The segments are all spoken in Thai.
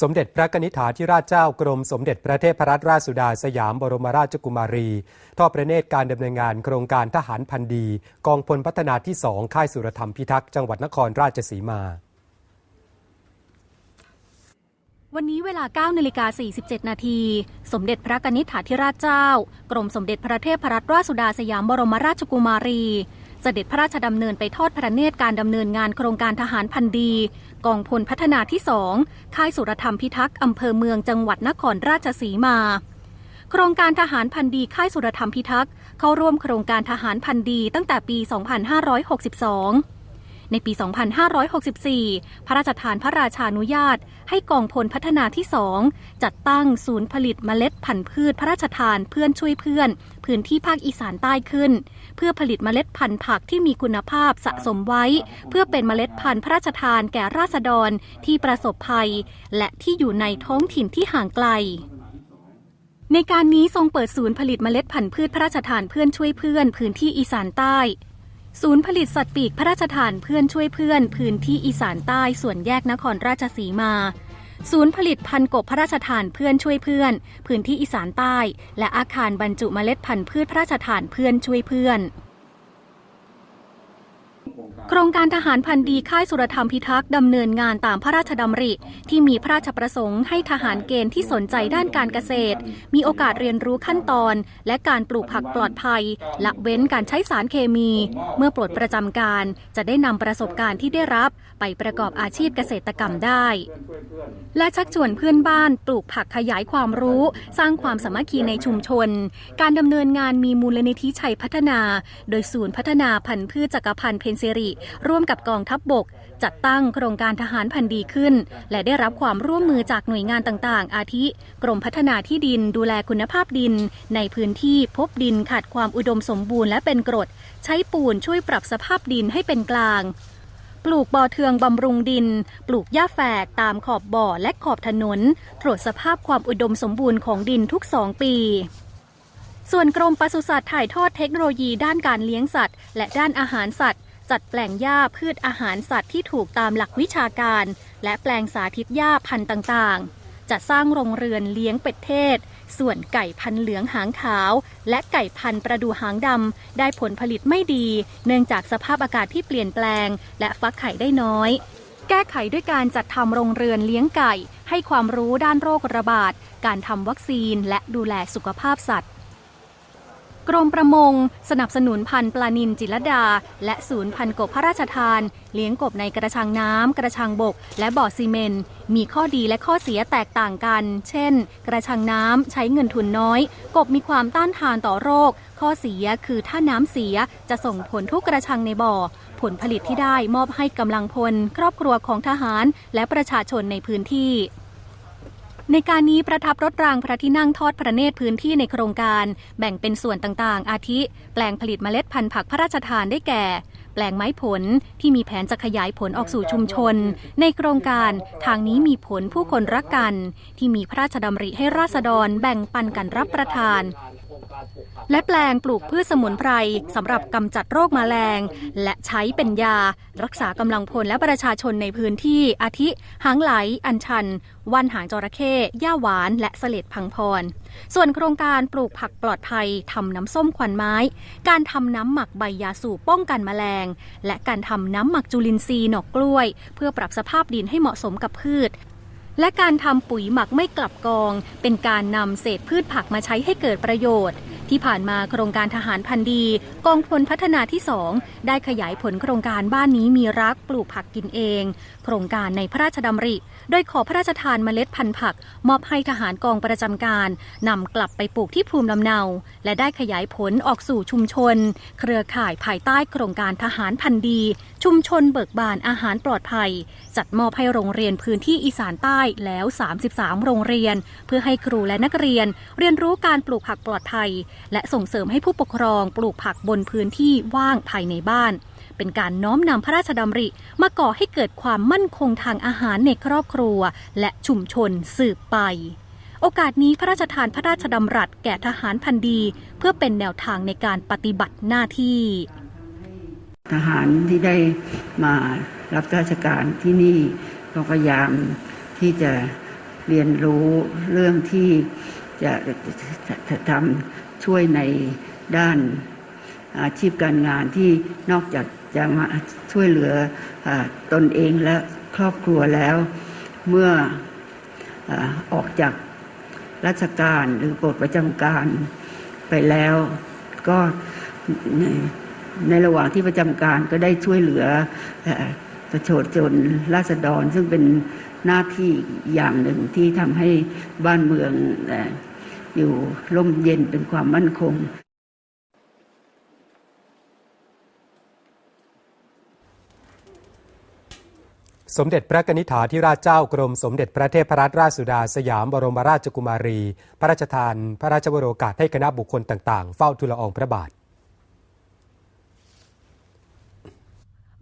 สมเด็จพระนิธิถาธิราชเจ้ากรมสมเด็จพระเทพรัตนราชสุดาสยามบรมราชกุมารี ทอดพระเนตรการดำเนินงานโครงการทหารพันดี กองพลพัฒนาที่2ค่ายสุรธรรมพิทักษ์จังหวัดนครราชสีมา วันนี้เวลา9นาฬิกา47 นาที สมเด็จพระนิธิถาธิราชเจ้า กรมสมเด็จพระเทพรัตนราชสุดาสยามบรมราชกุมารี สด็จพระราชดำเนินไปทอดพระเนตรการดำเนินงานโครงการทหารพันดี กองพลพัฒนาที่สองค่ายสุรธรรมพิทักษ์อำเภอเมืองจังหวัดนครราชสีมา โครงการทหารพันดีค่ายสุรธรรมพิทักษ์เข้าร่วมโครงการทหารพันดีตั้งแต่ปี 2562 ในปี 2564 พระราชทานพระราชานุญาต ให้กองพลพัฒนาที่สองจัดตั้งศูนย์ผลิตเมล็ดพันธุ์พืชพระราชทานเพื่อนช่วยเพื่อน พื้นที่ภาคอีสานใต้ขึ้น เพื่อผลิตเมล็ดพันธุ์ผักที่มีคุณภาพสะสมไว้ เพื่อเป็นเมล็ดพันธุ์พระราชทานแก่ราษฎรที่ประสบภัย และที่อยู่ในท้องถิ่นที่ห่างไกลในการนี้ทรงเปิดศูนย์ผลิตเมล็ดพันธุ์พืชพระราชทานเพื่อนช่วยเพื่อนพื้นที่อีสานใต้ ศูนย์ผลิตสัตว์ปีกพระราชทานเพื่อนช่วยเพื่อน พื้นที่อีสานใต้ส่วนแยกนครราชสีมา ศูนย์ผลิตพันกบพระราชทานเพื่อนช่วยเพื่อน พื้นที่อีสานใต้ และอาคารบรรจุเมล็ดพันธุ์พืชพระราชทานเพื่อนช่วยเพื่อน โครงการทหารพันดีค่ายสุรธรรมพิทักษ์ดำเนินงานตามพระราชดำริ ที่มีพระราชประสงค์ให้ทหารเกณฑ์ที่สนใจด้านการเกษตร มีโอกาสเรียนรู้ขั้นตอน และการปลูกผักปลอดภัยละเว้นการใช้สารเคมี เมื่อปลดประจำการ จะได้นำประสบการณ์ที่ได้รับไปประกอบอาชีพเกษตรกรรมได้ และชักชวนเพื่อนบ้านปลูกผักขยายความรู้ สร้างความสามัคคีในชุมชน การดำเนินงานมีมูลนิธิชัยพัฒนา โดยศูนย์พัฒนาพันธุ์พืชจักรพันธ์เพนซิริร่วมกับกองทัพบบก จัดตั้งโครงการทหารพันธีขึ้น และได้รับความร่วมมือจากหน่วยงานต่างๆ อาทิ กรมพัฒนาที่ดินดูแลคุณภาพดิน ในพื้นที่พบดินขาดความอุดมสมบูรณ์และเป็นกรด ใช้ปูนช่วยปรับสภาพดินให้เป็นกลางปลูกบ่อเทืองบำรุงดิน ปลูกหญ้าแฝกตามขอบบ่อและขอบถนน ตรวจสภาพความอุดมสมบูรณ์ของดินทุกสองปี ส่วนกรมปศุสัตว์ถ่ายทอดเทคโนโลยีด้านการเลี้ยงสัตว์ และด้านอาหารสัตว์ จัดแปลงหญ้าพืชอาหารสัตว์ที่ถูกตามหลักวิชาการ และแปลงสาธิตหญ้าพันธุ์ต่างๆ จัดสร้างโรงเรือนเลี้ยงเป็ดเทศ ส่วนไก่พันธุ์เหลืองหางขาว และไก่พันธุ์ประดูหางดำได้ผลผลิตไม่ดี เนื่องจากสภาพอากาศที่เปลี่ยนแปลง และฟักไข่ได้น้อย แก้ไขด้วยการจัดทำโรงเรือนเลี้ยงไก่ ให้ความรู้ด้านโรคระบาด การทำวัคซีนและดูแลสุขภาพสัตว์ กรมประมง สนับสนุนพันธุ์ปลานินจิรดา และศูนย์พันกบพระราชทาน เลี้ยงกบในกระชังน้ำ กระชังบก และบ่อซีเมนต์มีข้อดีและข้อเสียแตกต่างกัน เช่น กระชังน้ำใช้เงินทุนน้อย กบมีความต้านทานต่อโรค ข้อเสียคือถ้าน้ำเสียจะส่งผลทุกกระชังในบ่อ ผลผลิตที่ได้มอบให้กำลังพล ครอบครัวของทหาร และประชาชนในพื้นที่ ในการนี้ประทับรถรางพระที่นั่งทอดพระเนตรพื้นที่ในโครงการ แบ่งเป็นส่วนต่างๆ อาทิ แปลงผลิตเมล็ดพันธุ์ผักพระราชทานได้แก่ แปลงไม้ผลที่มีแผนจะขยายผลออกสู่ชุมชน ในโครงการทางนี้มีผลผู้คนรักกัน ที่มีพระราชดำริให้ราษฎรแบ่งปันกันรับประทาน และแปลงปลูกพืชสมุนไพรสำหรับกำจัดโรคแมลง และใช้เป็นยา รักษากำลังพลและประชาชนในพื้นที่อาทิ หางไหล อัญชัน วันหางจระเข้หญ้าหวาน และเสลดพังพร ส่วนโครงการปลูกผักปลอดภัยทำน้ำส้มควันไม้ การทำน้ำหมักใบยาสูบป้องกันแมลง และการทำน้ำหมักจุลินทรีย์หนอกกล้วย เพื่อปรับสภาพดินให้เหมาะสมกับพืชและการทำปุ๋ยหมักไม่กลับกอง เป็นการนำเศษพืชผักมาใช้ให้เกิดประโยชน์ ที่ผ่านมาโครงการทหารพันดี กองพลพัฒนาที่ 2 ได้ขยายผลโครงการบ้านนี้มีรักปลูกผักกินเอง โครงการในพระราชดำริ โดยขอพระราชทานเมล็ดพันธุ์ผัก มอบให้ทหารกองประจำการนำกลับไปปลูกที่ภูมิลำเนา และได้ขยายผลออกสู่ชุมชน เครือข่ายภายใต้โครงการทหารพันดี ชุมชนเบิกบานอาหารปลอดภัย จัดมอบให้โรงเรียนพื้นที่อีสานใต้แล้ว 33 โรงเรียน เพื่อให้ครูและนักเรียน เรียนรู้การปลูกผักปลอดภัยและส่งเสริมให้ผู้ปกครองปลูกผักบนพื้นที่ว่างภายในบ้าน เป็นการน้อมนำพระราชดำริ มาก่อให้เกิดความมั่นคงทางอาหารในครอบครัว และชุมชนสืบไป โอกาสนี้พระราชทานพระราชดำรัสแก่ทหารพันดี เพื่อเป็นแนวทางในการปฏิบัติหน้าที่ ทหารที่ได้มารับราชการที่นี่ก็พยายามที่จะเรียนรู้เรื่องที่จะจะจะทำ ช่วยในด้านอาชีพการงานที่นอกจากจะมาช่วยเหลืออตนเองและครอบครัวแล้ว เมื่ออออกจากราชการหรือปลดประจำการไปแล้วก็ในในระหว่างที่ประจำการก็ได้ช่วยเหลืออประชาชนราษฎรซึ่งเป็นหน้าที่อย่างหนึ่งที่ทำให้บ้านเมือง อยู่ร่มเย็นเป็นความมั่นคง สมเด็จพระนิษฐาธิราชเจ้ากรม สมเด็จพระเทพรัตนราชสุดาสยามบรมราชกุมารี พระราชทาน พระราชวโรกาสให้คณะบุคคลต่างๆ เฝ้าทูลละอองพระบาท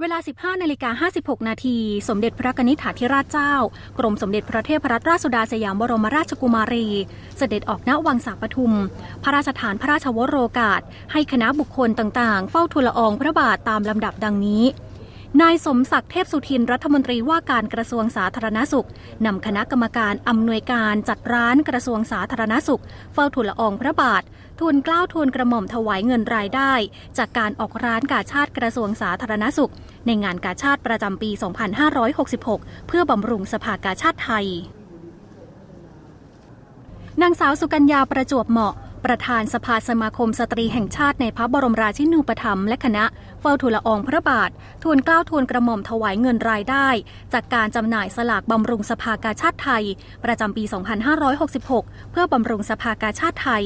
เวลา 15นาฬิกา56 นาที สมเด็จพระกนิษฐาธิราชเจ้า กรมสมเด็จพระเทพรัตนราชสุดาสยามบรมราชกุมารี เสด็จออกณวังสาปทุม พระราชทานพระราชวโรกาส ให้คณะบุคคลต่างๆ เฝ้าทูลละอองพระบาทตามลำดับดังนี้ นายสมศักดิ์เทพสุทินรัฐมนตรีว่าการกระทรวงสาธารณสุขนำคณะกรรมการอำนวยการจัดร้านกระทรวงสาธารณสุข เฝ้าทูลละอองพระบาททูลเกล้าทูลกระหม่อมถวายเงินรายได้ จากการออกร้านกาชาติกระทรวงสาธารณสุข ในงานกาชาติประจำปี 2566 เพื่อบำรุงสภากาชาติไทยนางสาวสุกัญญาประจวบเหมาะ ประธานสภาสมาคมสตรีแห่งชาติในพระบรมราชินูปถัมภ์และคณะเฝ้าทูลละอองพระบาท ทูลเกล้าทูลกระหม่อมถวายเงินรายได้ จากการจำหน่ายสลากบำรุงสภากาชาติไทย ประจำปี 2566 เพื่อบำรุงสภากาชาติไทย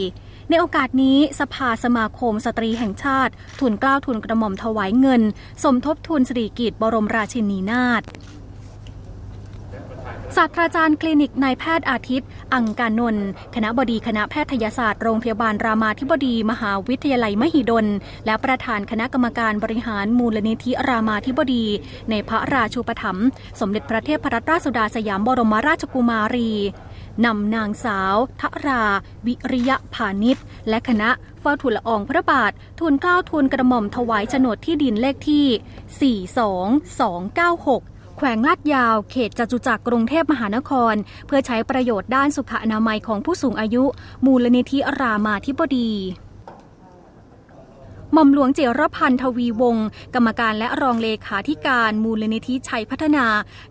ในโอกาสนี้สภาสมาคมสตรีแห่งชาติทูลเกล้าทูลกระหม่อมถวายเงิน สมทบทุนสิริกิติ์บรมราชินีนาถ ศาสตราจารย์คลินิกนายแพทย์อาทิตย์ อังการนนท์คณะบดีคณะแพทยศาสตร์โรงพยาบาลรามาธิบดี มหาวิทยาลัยมหิดล และประธานคณะกรรมการบริหารมูลนิธิรามาธิบดี ในพระราชูปถัมภ์สมเด็จพระเทพรัตนราชสุดาสยามบรมราชกุมารีนำนางสาว ทรา วิริยะพาณิชย์และคณะเฝ้าทูลละอองพระบาท ทูลเกล้าทูลกระหม่อมถวายโฉนดที่ดินเลขที่ 42296 แขวงลาดยาว เขตจตุจักรกรุงเทพมหานคร เพื่อใช้ประโยชน์ด้านสุขอนามัยของผู้สูงอายุ มูลนิธิรามาธิบดีหม่อมหลวงเจรพันธ์ทวีวงศ์กรรมการและรองเลขาธิการมูลนิธิชัยพัฒนา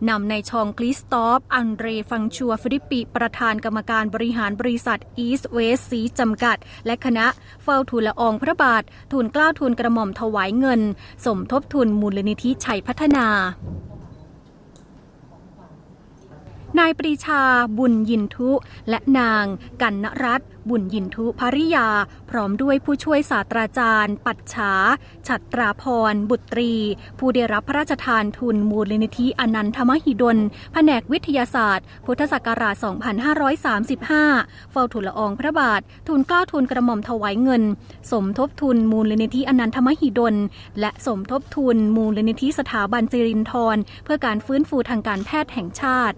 นำในชองคริสตอฟ อันเรฟังชัวฟิลิปปิ ประธานกรรมการบริหารบริษัทอีสเวสซีจำกัด และคณะเฝ้าทูลละอองพระบาท ทูลกล้าทูลกระหม่อมถวายเงิน สมทบทุนมูลนิธิชัยพัฒนา นายปรีชาบุญยินทุ และนาง กันนรัตน์บุญยินทุภริยา พร้อมด้วยผู้ช่วยศาสตราจารย์ ปัจฉาฉัตราพร บุตรี ผู้ได้รับพระราชทานทุนมูลนิธิอนันทมหิดล แผนกวิทยาศาสตร์ พุทธศักราช 2535 เฝ้าทูลละอองพระบาททูลเกล้าทูลกระหม่อมถวายเงิน สมทบทุนมูลนิธิอนันทมหิดล และสมทบทุนมูลนิธิสถาบันจิรินทรเพื่อการฟื้นฟูทางการแพทย์แห่งชาติ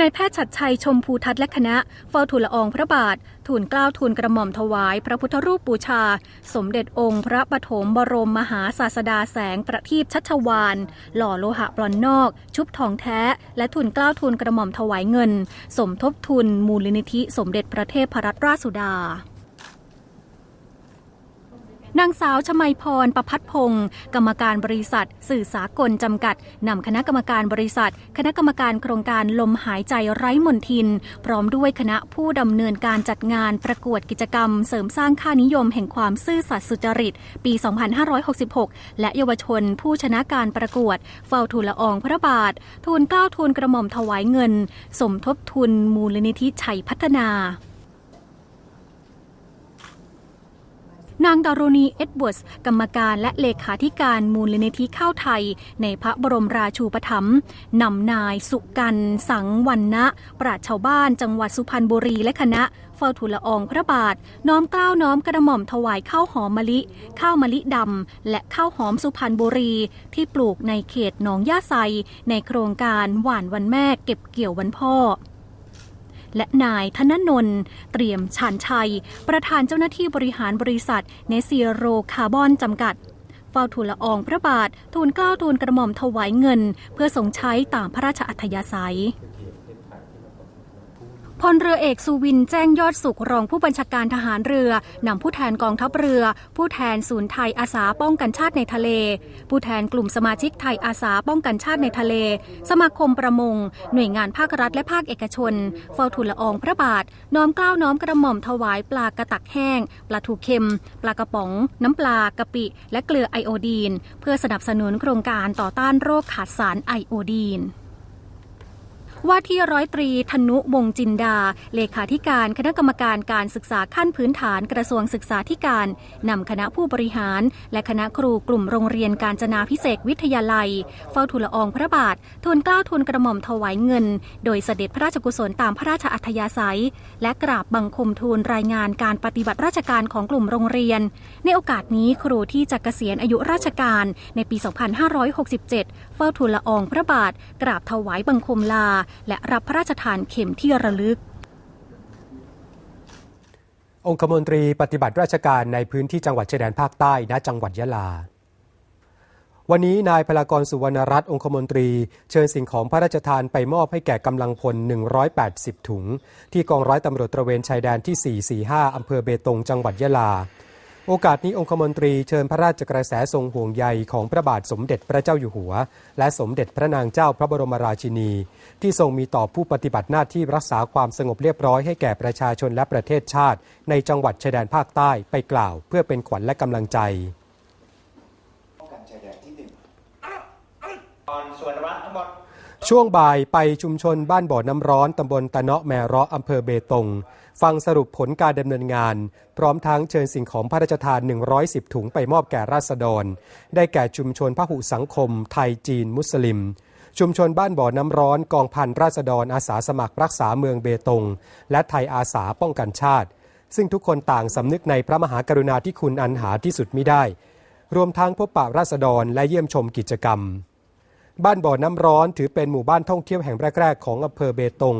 นายแพทย์ชัดชัยชมภูทัศและคณะเฝ้าทูลละอองพระบาท ทูลเกล้าทูลกระหม่อมถวาย พระพุทธรูปบูชา สมเด็จองค์พระปฐมบรมมหาศาสดาแสงประทีปชัชวานหล่อโลหะปลอนนอก ชุบทองแท้ และทูลเกล้าทูลกระหม่อมถวายเงิน สมทบทุนมูลนิธิ สมเด็จพระเทพรัตนราชสุดา นางสาวชมัยพรประพัฒพงศ์กรรมการบริษัท สื่อสากลจำกัดนำคณะกรรมการบริษัท คณะกรรมการโครงการลมหายใจไร้มนทิน พร้อมด้วยคณะผู้ดำเนินการจัดงานประกวดกิจกรรม เสริมสร้างค่านิยมแห่งความซื่อสัตย์สุจริต ปี 2566 และเยาวชนผู้ชนะการประกวด เฝ้าทูลละอองพระบาท ทูลเกล้าทูลกระหม่อมถวายเงิน สมทบทุนมูลนิธิชัยพัฒนา นางดารุณีเอ็ดเวิร์สกรรมการและเลขาธิการมูลนิธิข้าวไทย ในพระบรมราชูปถัมภ์นำนายสุกันสังวันนะปราชชาวบ้านจังหวัดสุพรรณบุรีและคณะเฝ้าทูลละอองพระบาท น้อมกล้าวน้อมกระหม่อมถวายข้าวหอมมะลิ ข้าวมะลิดำ และข้าวหอมสุพรรณบุรี ที่ปลูกในเขตหนองย่าไซในโครงการหว่านวันแม่เก็บเกี่ยววันพ่อ และนายธนนนท์เตรียมชานชัย ประธานเจ้าหน้าที่บริหารบริษัทเนเซียโรคาร์บอนจำกัดเฝ้าทูลละอองพระบาท ทูลเกล้าทูลกระหม่อมถวายเงิน เพื่อสงใช้ตามพระราชอัธยาศัย พลเรือเอกสุวินแจ้งยอดสุขรองผู้บัญชาการทหารเรือนำผู้แทนกองทัพเรือ ผู้แทนศูนย์ไทยอาสาป้องกันชาติในทะเล ผู้แทนกลุ่มสมาชิกไทยอาสาป้องกันชาติในทะเล สมาคมประมง หน่วยงานภาครัฐและภาคเอกชนเฝ้าทูลละอองพระบาท น้อมเกล้าน้อมกระหม่อมถวายปลากระตักแห้ง ปลาทูเค็ม ปลากระป๋อง น้ำปลากะปิ และเกลือไอโอดีน เพื่อสนับสนุนโครงการต่อต้านโรคขาดสารไอโอดีน ว่าที่ร้อยตรีธนุวงจินดา เลขาธิการคณะกรรมการการศึกษาขั้นพื้นฐานกระทรวงศึกษาธิการนำคณะผู้บริหาร และคณะครูกลุ่มโรงเรียนการจนาพิเศษวิทยาลัย เฝ้าทูลละอองพระบาททูลเกล้าทูลกระหม่อมถวายเงิน โดยเสด็จพระราชกุศลตามพระราชอัธยาศัย และกราบบังคมทูลรายงานการปฏิบัติราชการของกลุ่มโรงเรียน ในโอกาสนี้ครูที่จะเกษียณอายุราชการในปี 2567 เฝ้าทูลละอองพระบาท กราบถวายบังคมลาและรับพระราชทานเข็มที่ระลึก องคมนตรีปฏิบัติราชการในพื้นที่จังหวัดชายแดนภาคใต้ณจังหวัดยะลาวันนี้นายพลากรสุวรรณรัตน์องคมนตรี เชิญสิ่งของพระราชทานไปมอบให้แก่กำลังพล 180 ถุง ที่กองร้อยตำรวจตระเวนชายแดนที่ 445 อำเภอเบตง จังหวัดยะลา โอกาสนี้องคมนตรีเชิญพระราชกระแสทรงห่วงใยของพระบาทสมเด็จพระเจ้าอยู่หัว และสมเด็จพระนางเจ้าพระบรมราชินี ที่ทรงมีต่อผู้ปฏิบัติหน้าที่รักษาความสงบเรียบร้อยให้แก่ประชาชนและประเทศชาติ ในจังหวัดชายแดนภาคใต้ไปกล่าว เพื่อเป็นขวัญและกำลังใจป้องกันชายแดนที่หนึ่งตอนส่วนรัฐทั้งหมด ช่วงบ่ายไปชุมชนบ้านบ่อน้ำร้อนตำบลตะเนาะแมเราะอำเภอเบตง ฟังสรุปผลการดำเนินงาน พร้อมทั้งเชิญสิ่งของพระราชทาน 110 ถุงไปมอบแก่ราษฎร ได้แก่ชุมชนพหุสังคม ไทยจีน มุสลิม ชุมชนบ้านบ่อน้ำร้อนกองพันราษฎรอาสาสมัครรักษาเมืองเบตง และไทยอาสาป้องกันชาติ ซึ่งทุกคนต่างสำนึกในพระมหากรุณาธิคุณอันหาที่สุดมิได้ รวมทั้งพบปะราษฎรและเยี่ยมชมกิจกรรม บ้านบ่อน้ำร้อนถือเป็นหมู่บ้านท่องเที่ยวแห่งแรก ๆ ของอำเภอเบตง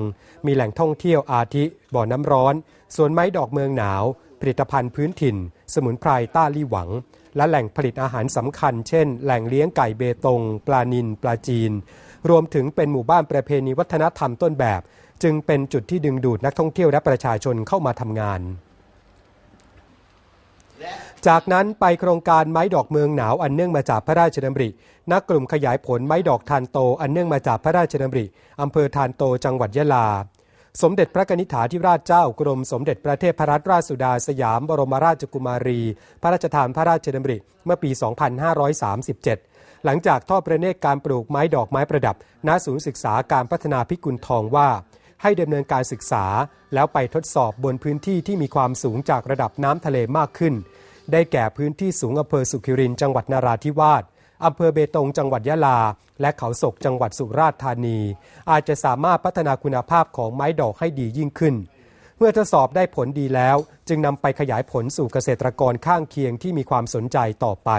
มีแหล่งท่องเที่ยวอาทิบ่อน้ำร้อนสวนไม้ดอกเมืองหนาว ผลิตภัณฑ์พื้นถิ่น สมุนไพรต้าลี่หวัง และแหล่งผลิตอาหารสำคัญ เช่น แหล่งเลี้ยงไก่เบตง ปลานินปลาจีน รวมถึงเป็นหมู่บ้านประเพณีวัฒนธรรมต้นแบบ จึงเป็นจุดที่ดึงดูดนักท่องเที่ยวและประชาชนเข้ามาทำงาน จากนั้นไปโครงการไม้ดอกเมืองหนาวอันเนื่องมาจากพระราชดำริ นักกลุ่มขยายผลไม้ดอกทานโตอันเนื่องมาจากพระราชดำริอำเภอทานโตจังหวัดยะลา สมเด็จพระกนิษฐาธิราชเจ้ากรมสมเด็จพระเทพรัตนราชสุดาสยามบรมราชกุมารี พระราชทานพระราชดำริเมื่อปี 2537 หลังจากทอดพระเนตรการปลูกไม้ดอกไม้ประดับณศูนย์ศึกษาการพัฒนาพิกุลทองว่าให้ดำเนินการศึกษา แล้วไปทดสอบบนพื้นที่ที่มีความสูงจากระดับน้ำทะเลมากขึ้น ได้แก่พื้นที่สูงอำเภอสุขิรินจังหวัดนาราธิวาสอำเภอเบตงจังหวัดยะลา และเขาศกจังหวัดสุราษฎร์ธานี อาจจะสามารถพัฒนาคุณภาพของไม้ดอกให้ดียิ่งขึ้น เมื่อทดสอบได้ผลดีแล้ว จึงนำไปขยายผลสู่เกษตรกรข้างเคียงที่มีความสนใจต่อไป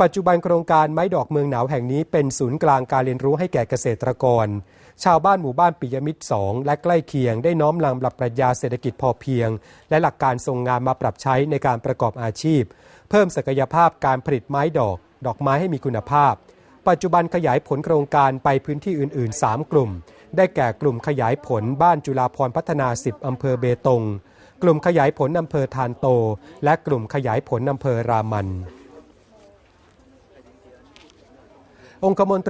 ปัจจุบันโครงการไม้ดอกเมืองหนาวแห่งนี้เป็นศูนย์กลางการเรียนรู้ให้แก่เกษตรกร ชาวบ้านหมู่บ้านปิยมิตร 2 และใกล้เคียงได้น้อมนำหลักปรัชญาเศรษฐกิจพอเพียง และหลักการทรงงานมาปรับใช้ในการประกอบอาชีพ เพิ่มศักยภาพการผลิตไม้ดอก ดอกไม้ให้มีคุณภาพ ปัจจุบันขยายผลโครงการไปพื้นที่อื่น ๆ 3 กลุ่ม ได้แก่กลุ่มขยายผลบ้านจุฬาพรพัฒนา 10 อำเภอเบตง กลุ่มขยายผลอำเภอทานโต และกลุ่มขยายผลอำเภอรามันองคมนตรี